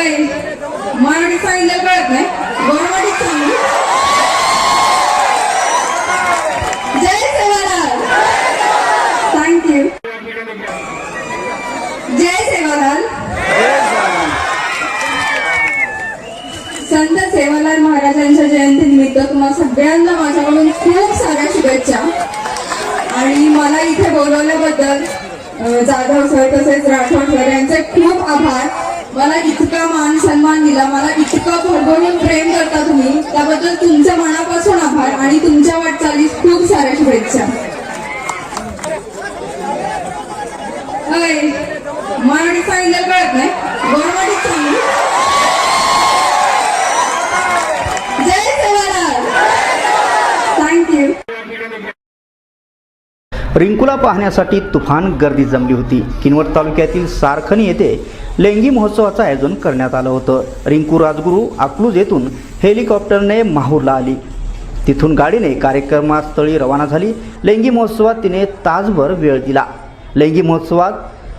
होय मराठी सांगितलं कळत नाही. गोरवाडीत सांगू जय सेवालाल. थँक्यू जय सेवालाल. संत सेवालाल महाराजांच्या जयंतीनिमित्त तुम्हाला सगळ्यांना माझ्याकडून खूप साऱ्या शुभेच्छा. आणि मला इथे बोलवल्याबद्दल जाधव सर तसेच राठोड सर यांचे खूप आभार. मला दिला मला इतकं भरभरून प्रेम करता तुम्ही त्याबद्दल तुमच्या मनापासून आभार आणि तुमच्या वाटचालीस खूप साऱ्या शुभेच्छा. होय मराठी सांगितलं कळत नाही. गोरवाडीत सांगू जय थँक्यू रिंकूला पाहण्यासाठी तुफान गर्दी जमली होती. किनवट तालुक्यातील सारखणी येथे लेंगी महोत्सवाचं आयोजन करण्यात आलं होतं. रिंकू राजगुरू अकलूज येथून हेलिकॉप्टरने माहूरला आली. तिथून गाडीने कार्यक्रमास्थळी रवाना झाली. लेंगी महोत्सवात तिने तासभर वेळ दिला. लेंगी महोत्सवात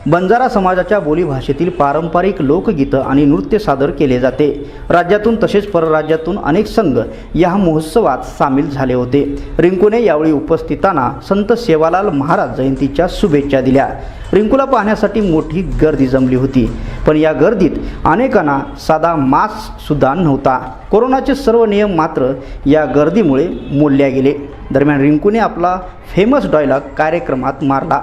बंजारा समाजाच्या बोलीभाषेतील पारंपरिक लोकगीतं आणि नृत्य सादर केले जाते. राज्यातून तसेच परराज्यातून अनेक संघ या महोत्सवात सामील झाले होते. रिंकूने यावेळी उपस्थितांना संत सेवालाल महाराज जयंतीच्या शुभेच्छा दिल्या. रिंकूला पाहण्यासाठी मोठी गर्दी जमली होती पण या गर्दीत अनेकांना साधा मास्कसुद्धा नव्हता. कोरोनाचे सर्व नियम मात्र या गर्दीमुळे मोडल्या गेले. दरम्यान रिंकूने आपला फेमस डायलॉग कार्यक्रमात मारला.